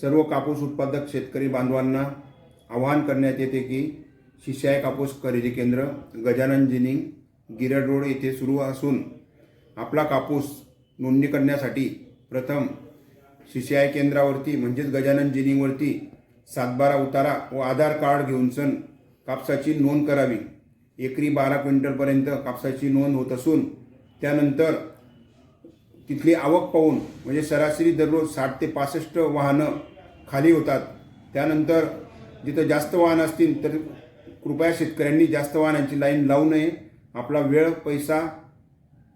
सर्व कापूस उत्पादक शेतकरी बांधवांना आवाहन करण्यात येते की शिष्याय कापूस खरेदी केंद्र गजानन जिनिंग गिरड रोड येथे सुरू असून आपला कापूस नोंदणी करण्यासाठी प्रथम शिष्याय केंद्रावरती म्हणजेच गजानन जिनिंगवरती सातबारा उतारा व आधार कार्ड घेऊन सण कापसाची नोंद करावी. एकरी बारा क्विंटलपर्यंत कापसाची नोंद होत असून त्यानंतर तिथली आवक पाहून म्हणजे सरासरी दररोज साठ ते पासष्ट वाहनं खाली होतात. त्यानंतर जिथं जास्त वाहनं असतील तर कृपया शेतकऱ्यांनी जास्त वाहनांची लाईन लावू नये. आपला वेळ पैसा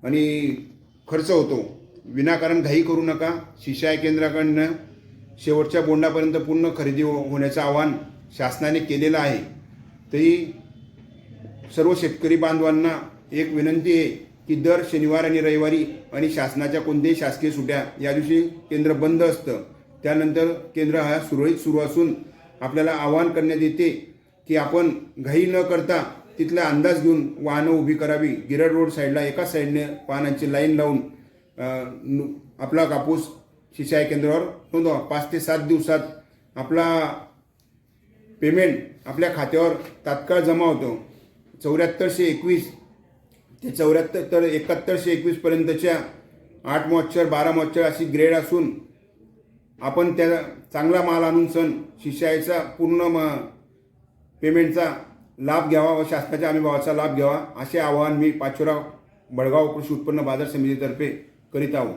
आणि खर्च होतो. विनाकारण घाई करू नका. शिशाय केंद्राकडनं शेवटच्या बोंडापर्यंत पूर्ण खरेदी हो- होण्याचं आवाहन शासनाने केलेलं आहे. तरी सर्व शेतकरी बांधवांना एक विनंती आहे की दर शनिवार आणि रविवारी आणि शासनाच्या कोणत्याही शासकीय सुट्या या दिवशी केंद्र बंद असतं. त्यानंतर केंद्र हा सुरळीत सुरू असून आपल्याला आवाहन करण्यात येते की आपण घाई न करता तिथला अंदाज घेऊन वाहनं उभी करावी. गिरड रोड साईडला एकाच साईडने वाहनांची लाईन लावून आपला कापूस शिशाय केंद्रावर नोंदवा. पाच ते सात दिवसात आपला पेमेंट आपल्या खात्यावर तात्काळ जमा होतो. चौऱ्याहत्तरशे एकवीस ते चौऱ्याहत्तर तर एकाहत्तरशे एकवीसपर्यंतच्या आठ मॉच्चर बारा मॉच्चर अशी ग्रेड असून आपण त्या चांगला माल आणून सण शिष्याचा पूर्ण म पेमेंटचा लाभ घ्यावा व शासनाच्या हमीभावाचा लाभ घ्यावा असे आवाहन मी पाचोरा बडगाव कृषी उत्पन्न बाजार समितीतर्फे करीत आहो.